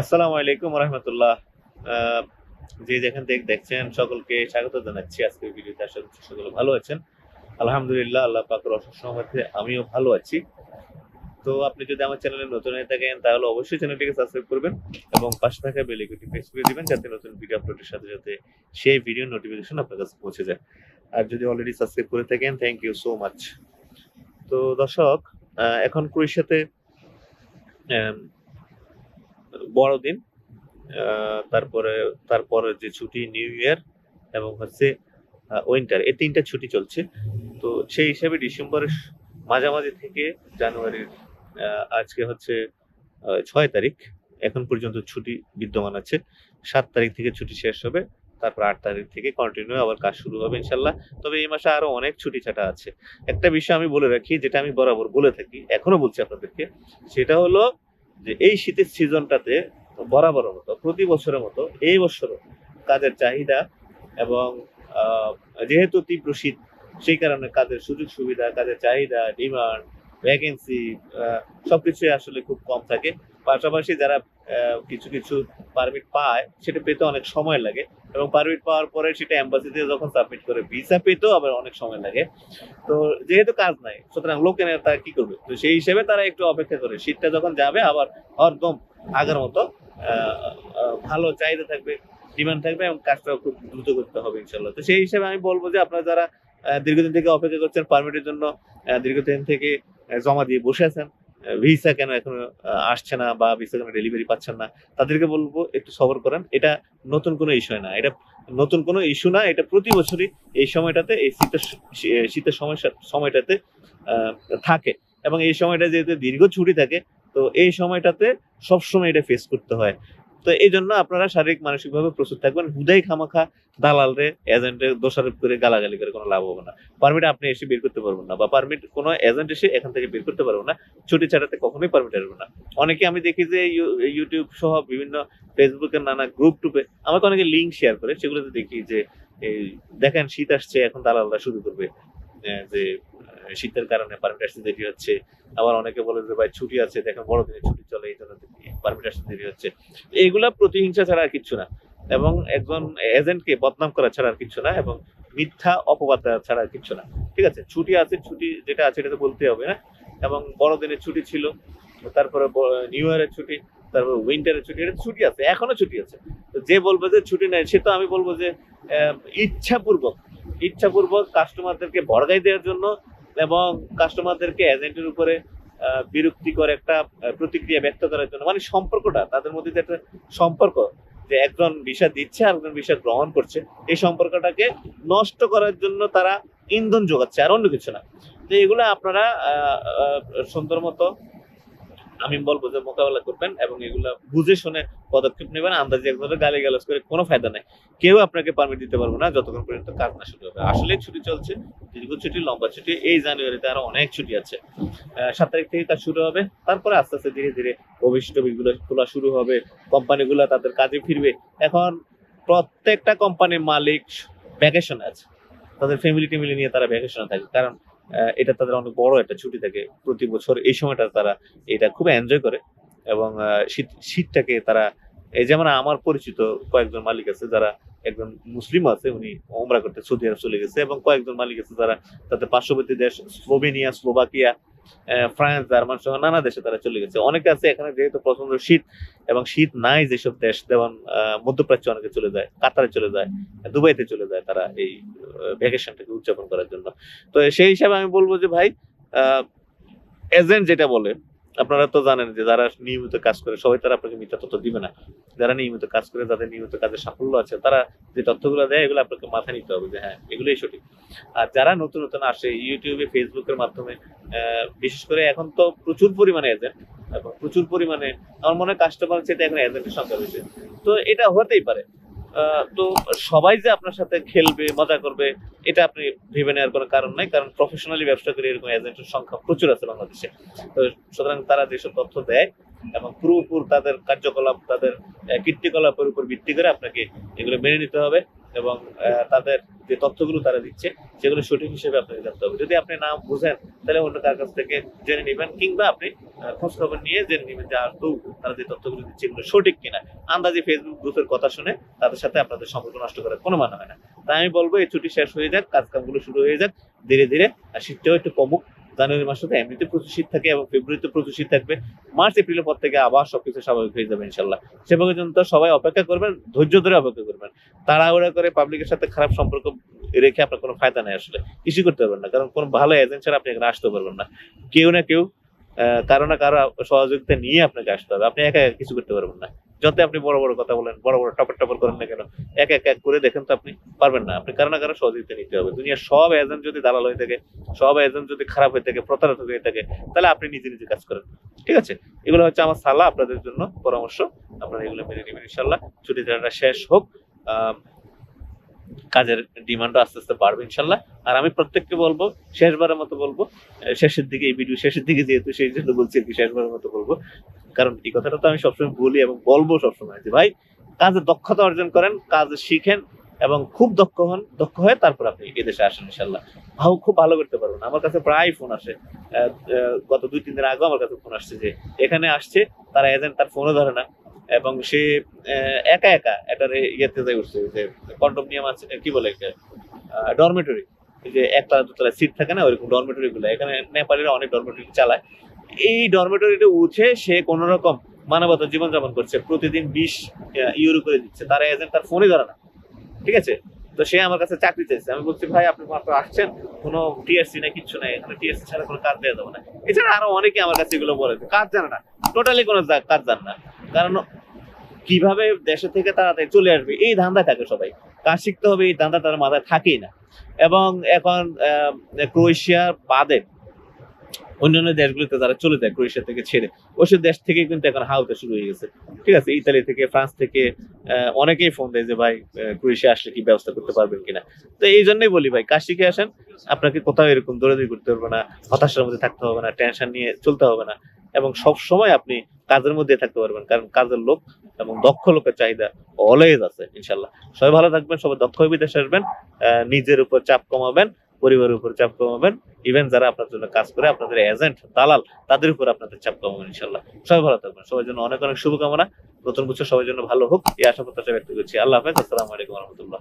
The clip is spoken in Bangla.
আসসালামু আলাইকুম রহমতুল্লাহ যে যেখান থেকে দেখছেন সকলকে স্বাগত জানাচ্ছি। আজকের ভিডিওতে আশা করছি সকলে ভালো আছেন। আলহামদুলিল্লাহ আল্লাহ পাকের সহমতে আমিও ভালো আছি। তো আপনি যদি আমার চ্যানেলে নতুন হয়ে থাকেন তাহলে অবশ্যই চ্যানেলটিকে সাবস্ক্রাইব করবেন এবং পাশে থাকা বেল আইকনটি প্রেস করে দিবেন যাতে নতুন ভিডিও আপলোডের সাথে সাথে সেই ভিডিও নোটিফিকেশন আপনার কাছে পৌঁছে যায়। আর যদি অলরেডি সাবস্ক্রাইব করে থাকেন থ্যাংক ইউ সো মাচ তো দর্শক এখন ক্রোয়েশিয়াতে আম, বড়দিন তারপরে তারপরে যে ছুটি নিউ ইয়ার এবং হচ্ছে উইন্টার এই তিনটা ছুটি চলছে। তো সেই হিসাবে ডিসেম্বরের মাঝামাঝি থেকে জানুয়ারির আজকে হচ্ছে ছয় তারিখ, এখন পর্যন্ত ছুটি বিদ্যমান আছে। সাত তারিখ থেকে ছুটি শেষ হবে, তারপর আট তারিখ থেকে কন্টিনিউ আবার কাজ শুরু হবে ইনশাল্লাহ। তবে এই মাসে আরও অনেক ছুটি ছাটা আছে। একটা বিষয় আমি বলে রাখি, যেটা আমি বরাবর বলে থাকি, এখনও বলছি আপনাদেরকে, সেটা হলো যে এই শীতের সিজনটাতে বরাবর মতো, প্রতি বছরের মতো এই বছরও কাজের চাহিদা এবং যেহেতু তীব্র শীত, সেই কারণে কাজের সুযোগ সুবিধা, কাজের চাহিদা ডিমান্ড ভ্যাকেন্সি সবকিছুই আসলে খুব কম থাকে। পাশাপাশি যারা কিছু কিছু পারমিট পায়, সেটা পেতে অনেক সময় লাগে। এবং পারমিট পাওয়ার পরে সেটা এম্বাসিতে যখন সাবমিট করে ভিসা পেতেও আবার অনেক সময় লাগে। তো যেহেতু কাজ নাই, সুতরাং লোকে তারা কি করবে? তো সেই হিসেবে তারা একটু অপেক্ষা করে। শীতটা যখন যাবে, আবার একদম আগের মতো ভালো চাহিদা থাকবে ডিমান্ড থাকবে এবং কাজটা খুব দ্রুত করতে হবে ইনশাল্লাহ তো সেই হিসেবে আমি বলব যে আপনারা যারা দীর্ঘদিন থেকে অপেক্ষা করছেন পারমিটের জন্য দীর্ঘদিন থেকে জমা দিয়ে বসে আছেন ভিসা কেন এখনও আসছে না বা ভিসা কেন ডেলিভারি পাচ্ছেন না, তাদেরকে বলব একটু সবর করেন। এটা নতুন কোনো ইস্যু না। এটা নতুন কোনো ইস্যু না। এটা প্রতি বছরই এই সময়টাতে, এই শীতের শীতের সময় সময়টাতে থাকে। এবং এই সময়টা যেহেতু দীর্ঘ ছুটি থাকে, তো এই সময়টাতে সবসময় এটা ফেস করতে হয়। তো এই জন্য আপনারা শারীরিক, মানসিকভাবে প্রস্তুত থাকবেন। হুদাই খামাখা দালালরে এজেন্টের দোষারোপ করে গালাগালি করে কোনো লাভ হবে না। পারমিট আপনি এসে বের করতে পারবেন না বা পারমিট কোনো এজেন্ট এসে এখান থেকে বের করতে পারবেন না। ছুটি ছাড়াতে কখনোই পারমিট আসবে না। অনেকে আমি দেখি যে ইউ- ইউটিউব সহ বিভিন্ন ফেসবুকের নানা গ্রুপ টুপে আমাকে অনেকে লিঙ্ক শেয়ার করে। সেগুলোতে দেখি যে দেখেন শীত আসছে, এখন দালালরা শুরু করবে যে শীতের কারণে পারমিট আসতে দেরি হচ্ছে। আবার অনেকে বলে যে, ভাই, ছুটি আছে, দেখেন বড়দিনে ছুটি চলে, এই জন্য পারমিট আসতে দেরি হচ্ছে। এইগুলা প্রতিহিংসা ছাড়া আর কিচ্ছু না। এবং একজন এজেন্টকে বদনাম করা ছাড়া আর কিচ্ছু না এবং মিথ্যা অপবাদ ছাড়া আর কিচ্ছু না। ঠিক আছে? ছুটি আছে, ছুটি যেটা আছে, এটা তো বলতে হবে, না? এবং বড়দিনের ছুটি ছিল, তারপরে নিউ ইয়ারের ছুটি, তারপরে উইন্টারের ছুটি, এটা ছুটি আছে, এখনও ছুটি আছে। তো যে বলবে যে ছুটি নেই, সে তো আমি বলব যে ইচ্ছাপূর্বক ইচ্ছাপূর্বক কাস্টমারদেরকে ভরগাই দেওয়ার জন্য এবং কাস্টমারদেরকে এজেন্টের উপরে বিরক্তিকর একটা প্রতিক্রিয়া ব্যক্ত করার জন্য। মানে সম্পর্কটা, তাদের মধ্যে যে একটা সম্পর্ক, যে একজন ভিসা দিচ্ছে আর একজন ভিসা গ্রহণ করছে, এই সম্পর্কটাকে নষ্ট করার জন্য তারা ইন্ধন যোগাচ্ছে আর অন্য কিছু না। তো এগুলো আপনারা সুন্দর মতো, আমি বলব যে মোকাবেলা করবেন এবং এগুলা বুঝে শুনে পদক্ষেপ নেবেন। আন্দাজে একভাবে গালি গালাজ করে কোনো ফায়দা নাই। কেউ আপনাকে পারমিট দিতে পারবে না, যতক্ষণ পর্যন্ত কাজ না শুরু হবে। আসলে ছুটি চলছে দীর্ঘ ছুটি, লম্বা ছুটি, এই জানুয়ারিতে আরও অনেক ছুটি আছে। সাত তারিখ থেকে কাজ শুরু হবে। তারপরে আস্তে আস্তে ধীরে ধীরে অফিস টফিস খোলা শুরু হবে। কোম্পানিগুলো তাদের কাজে ফিরবে। এখন প্রত্যেকটা কোম্পানির মালিক ভ্যাকেশন আছে। তাদের ফ্যামিলি টেমিলি নিয়ে তারা ভ্যাকেশনে থাকে। কারণ এটা তাদের অনেক বড় একটা ছুটি থাকে। প্রতি বছর এই সময়টা তারা এটা খুব এনজয় করে এবং শীত, শীতটাকে তারা এই যেমন আমার পরিচিত কয়েকজন মালিক আছে যারা একজন মুসলিম আছে, উনি ওমরা করতে সৌদি আরব চলে গেছে এবং কয়েকজন মালিক আছে যারা তাদের পার্শ্ববর্তী দেশ স্লোভেনিয়া, স্লোভাকিয়া ফ্রান্স, জার্মান সহ নানা দেশে তারা চলে গেছে। অনেকে আছে এখানে যেহেতু প্রচণ্ড শীত এবং শীত নাই যেসব দেশ, যেমন মধ্যপ্রাচ্যে অনেকে চলে যায়, কাতারে চলে যায়, দুবাইতে চলে যায় তারা এই ভ্যাকেশনটাকে উদযাপন করার জন্য। তো সেই হিসাবে আমি বলব যে ভাই এজেন্ট যেটা বলে আপনারা তো জানেন যে যারা নিয়মিত কাজ করে, সবাই তারা আপনাকে মিথ্যা তথ্য দিবে না। যারা নিয়মিত কাজ করে, যাদের নিয়মিত কাজের সাফল্য আছে, তারা যে তথ্যগুলো দেয়, এগুলো আপনাকে মাথায় নিতে হবে যে হ্যাঁ এগুলোই সঠিক। আর যারা নতুন নতুন আসে ইউটিউবে ফেসবুকের মাধ্যমে বিশেষ করে এখন তো প্রচুর পরিমাণে এজেন্ট এবং প্রচুর পরিমাণে, আমার মনে হয় কাস্টমার চেয়ে এখন এজেন্টের সংখ্যা বেশি। তো এটা হতেই পারে। তো সবাই যে আপনার সাথে খেলবে, মজা করবে, এটা আপনি ভেবে নেওয়ার কোনো কারণ নাই, কারণ প্রফেশনালি ব্যবসা করে এরকম এজেন্টের সংখ্যা প্রচুর আছে বাংলাদেশে। তো সুতরাং তারা যেসব তথ্য দেয় এবং পুরোপুর তাদের কার্যকলাপ, তাদের কীর্তিকলাপের উপর ভিত্তি করে আপনাকে এগুলো মেনে নিতে হবে। এবং তাদের যে তথ্যগুলো তারা দিচ্ছে সেগুলো সঠিক হিসেবে আপনাকে জানতে হবে। যদি আপনি না বুঝেন তাহলে অন্য কার কাছ থেকে জেনে নেবেন কিংবা আপনি আহ, খোঁজ খবর নিয়ে জেনে নেবেন যে আদৌ তারা যে তথ্যগুলো দিচ্ছে এগুলো সঠিক কিনা। আন্দাজে ফেসবুক গ্রুপের কথা শুনে তাদের সাথে আপনাদের সম্পর্ক নষ্ট করার কোনো মানে হয় না। তাই আমি বলব এই ছুটি শেষ হয়ে যাক কাজ কামগুলো শুরু হয়ে যাক ধীরে ধীরে আর শীতটাও একটু কমুক। জানুয়ারি মাসে তো এমনিতে প্রচুর শীত থাকে এবং ফেব্রুয়ারিতে প্রচুর শীত থাকবে। মার্চ এপ্রিলের পর থেকে আবার সবকিছু স্বাভাবিক হয়ে যাবে ইনশাল্লাহ সে পর্যন্ত সবাই অপেক্ষা করবেন, ধৈর্য ধরে অপেক্ষা করবেন। তাড়াহুড়া করে পাবলিকের সাথে খারাপ সম্পর্ক রেখে আপনার কোনো ফায়দা নেই আসলে। কিছু করতে পারবেন না, কারণ কোনো ভালো এজেন্ট ছাড়া আপনি এখানে আসতে পারবেন না। কেউ না কেউ কারও না কারও সহযোগিতা নিয়ে আপনাকে আসতে হবে। আপনি একা কিছু করতে পারবেন না। যত আপনি বড় বড় কথা বলেন, বড় বড় টপর টপর করেন না কেন, এক এক এক করে দেখেন তো আপনি পারবেন না। আপনি কারও না সহযোগিতা নিতে হবে। দুনিয়ার সব এজেন্ট যদি দালাল হয়ে থাকে, সব এজেন্ট যদি খারাপ হয়ে থাকে প্রতারক হয়ে থাকে, তাহলে আপনি নিজে নিজে কাজ করেন। ঠিক আছে? এগুলো হচ্ছে আমার সালা আপনাদের জন্য পরামর্শ। আপনারা এগুলো মেনে নেবেন ইনশাল্লাহ ছুটি দিনটা শেষ হোক কাজের ডিমান্ডও আস্তে আস্তে বাড়বে ইনশাল্লাহ আর আমি প্রত্যেককে বলব, শেষবারের মতো বলব শেষের দিকে, এই ভিডিও শেষের দিকে যেহেতু, সেই জন্য বলছি শেষবারের মতো বলব। কারণ এই কথাটা তো আমি সবসময় বলি এবং বলব সবসময় যে ভাই, কাজে দক্ষতা অর্জন করেন, কাজ শিখেন এবং খুব দক্ষ হন, দক্ষ হয়ে তারপর আপনি এদেশে আসেন ইনশাল্লাহ ভাও খুব ভালো করতে পারবেন। আমার কাছে প্রায় ফোন আসে। গত দুই, তিন দিন আগেও আমার কাছে ফোন আসছে যে এখানে আসছে, তারা এজেন্ট তার ফোনও ধরে না এবং সে একা একা একটা ইয়েতে যাই উঠছে যে কন্ডোমিনিয়াম আছে, কি বলে ডরমেটরি যে একটা দুতলা সিট থাকে না, ওইরকম ডরমেটরি গুলো। এখানে নেপালিরা অনেক ডরমেটরি চালায়। এই ডরমেটরিতে উঠে সে কোন রকম মানবতা জীবনযাপন করছে। প্রতিদিন বিশ ইউরো করে দিচ্ছে। তারা এজেন্ট তার ফোনই ধরে না। ঠিক আছে? তো সে আমার কাছে চাকরি চাইছে। আমি বলছি ভাই আপনি মাত্র আসছেন। কোনো টিএসসি না কিচ্ছু নাই। এখানে টিএসসি ছাড়া কোনো কাজ দেওয়া যাবে না। এছাড়া আরও অনেকে আমার কাছে এগুলো বলে। কাজ জানে না। টোটালি কোনো কাজ জানে না। কারণ কীভাবে দেশে থেকে তাড়াতাড়ি চলে আসবে এই ধান্দা থাকে সবাই। কাজ শিখতে হবে এই ধান্দা তার মাথায় থাকেই না। এবং এখন আহ, ক্রোয়েশিয়া বাদে অন্যান্য দেশগুলোতে তারা চলে যায় ক্রোয়েশিয়া থেকে ছেড়ে ওইসব দেশ থেকে কিন্তু এখন হাউতে শুরু হয়ে গেছে। ঠিক আছে, ইতালি থেকে, ফ্রান্স থেকে অনেকেই ফোন দেয় যে, ভাই ক্রোয়েশিয়া আসলে কি ব্যবস্থা করতে পারবেন কিনা? তো এই জন্যই বলি, ভাই কাজ শিখে আসেন, আপনাকে কোথাও এরকম দৌড়াদৌড়ি করতে হবে না, হতাশার মধ্যে থাকতে হবে না টেনশন নিয়ে চলতে হবে না, এবং সব সময় আপনি কাজের মধ্যে থাকতে পারবেন, কারণ কাজের লোক এবং দক্ষ লোকের চাহিদা অলওয়েজ আছে ইনশাল্লাহ সবাই ভালো থাকবেন, সবাই দক্ষ হয়ে বিদেশে আসবেন নিজের উপর চাপ কমাবেন পরিবারের উপর চাপ কমাবেন। ইভেন যারা আপনার জন্য কাজ করে, আপনাদের এজেন্ট দালাল, তাদের উপর আপনাদের চাপ কমাবেন ইনশাল্লাহ সবাই ভালো থাকবেন। সবার জন্য অনেক অনেক শুভকামনা। নতুন বছর সবার জন্য ভালো হোক। এই আশা প্রত্যাশা ব্যক্ত করছি। আল্লাহ হাফেজ। আসসালামু আলাইকুম রহমতুল্লাহ।